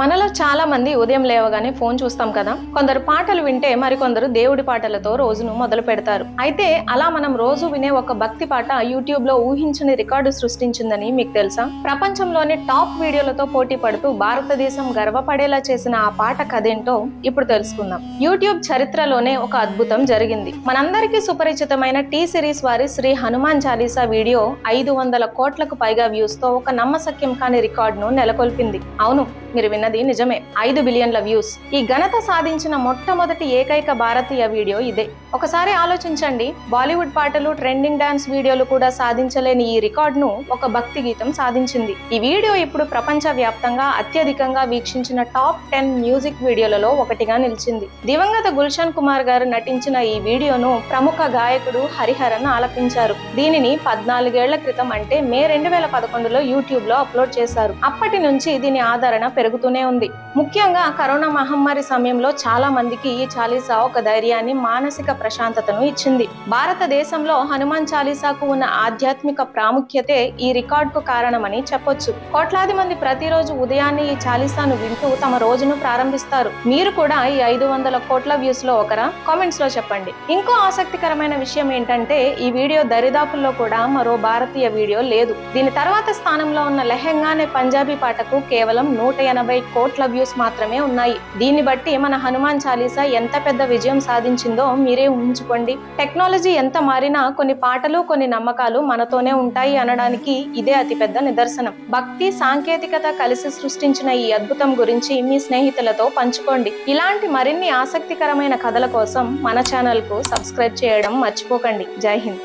మనలో చాలా మంది ఉదయం లేవగానే ఫోన్ చూస్తాం కదా. కొందరు పాటలు వింటే మరికొందరు దేవుడి పాటలతో రోజును మొదలు పెడతారు. అయితే అలా మనం రోజు వినే ఒక భక్తి పాట యూట్యూబ్లో ఊహించని రికార్డు సృష్టించిందని మీకు తెలుసా? ప్రపంచంలోని టాప్ వీడియోలతో పోటీ పడుతూ భారతదేశం గర్వపడేలా చేసిన ఆ పాట కథేంటో ఇప్పుడు తెలుసుకుందాం. యూట్యూబ్ చరిత్రలోనే ఒక అద్భుతం జరిగింది. మనందరికీ సుపరిచితమైన టీ సిరీస్ వారి శ్రీ హనుమాన్ చాలీసా వీడియో ఐదు వందల కోట్లకు పైగా వ్యూస్తో ఒక నమ్మసక్యం కాని రికార్డును నెలకొల్పింది. అవును మీరు విన్నది నిజమే. ఐదు బిలియన్ల వ్యూస్. ఈ ఘనత సాధించిన మొట్టమొదటి ఏకైక భారతీయ వీడియో ఇదే. ఒకసారి ఆలోచించండి. బాలీవుడ్ పాటలు ట్రెండింగ్ డాన్స్ వీడియోలు కూడా సాధించలేని ఈ రికార్డును ఒక భక్తి గీతం సాధించింది. ఈ వీడియో ఇప్పుడు ప్రపంచ వ్యాప్తంగా అత్యధికంగా వీక్షించిన టాప్ టెన్ మ్యూజిక్ వీడియోలలో ఒకటిగా నిలిచింది. దివంగత గుల్షన్ కుమార్ గారు నటించిన ఈ వీడియోను ప్రముఖ గాయకుడు హరిహరన్ ఆలపించారు. దీనిని పద్నాలుగేళ్ళ క్రితం అంటే మే రెండు వేల పదకొండులో యూట్యూబ్లో అప్లోడ్ చేశారు. అప్పటి నుంచి దీని ఆదరణ పెరుగుతుంది పెరుగుతూనే ఉంది. ముఖ్యంగా కరోనా మహమ్మారి సమయంలో చాలా మందికి ఈ చాలీసా ఒక ధైర్యాన్ని మానసిక ప్రశాంతతను ఇచ్చింది. భారతదేశంలో హనుమాన్ చాలీసాకు ఉన్న ఆధ్యాత్మిక ప్రాముఖ్యతే ఈ రికార్డుకు కారణమని చెప్పొచ్చు. కోట్లాది మంది ప్రతిరోజు ఉదయాన్నే ఈ చాలీసాను వింటూ తమ రోజును ప్రారంభిస్తారు. మీరు కూడా ఈ ఐదు వందల కోట్ల వ్యూస్లో ఒకరా? కామెంట్స్లో చెప్పండి. ఇంకో ఆసక్తికరమైన విషయం ఏంటంటే ఈ వీడియో దరిదాపుల్లో కూడా మరో భారతీయ వీడియో లేదు. దీని తర్వాత స్థానంలో ఉన్న లెహెంగానే పంజాబీ పాటకు కేవలం నూట ఎనభై కోట్ల వ్యూస్ మాత్రమే ఉన్నాయి. దీన్ని బట్టి మన హనుమాన్ చాలీసా ఎంత పెద్ద విజయం సాధించిందో మీరే ఊహించుకోండి. టెక్నాలజీ ఎంత మారినా కొన్ని పాటలు కొన్ని నమ్మకాలు మనతోనే ఉంటాయి అనడానికి ఇదే అతిపెద్ద నిదర్శనం. భక్తి సాంకేతికత కలిసి సృష్టించిన ఈ అద్భుతం గురించి మీ స్నేహితులతో పంచుకోండి. ఇలాంటి మరిన్ని ఆసక్తికరమైన కథల కోసం మన ఛానల్కు సబ్స్క్రైబ్ చేయడం మర్చిపోకండి. జై హింద్.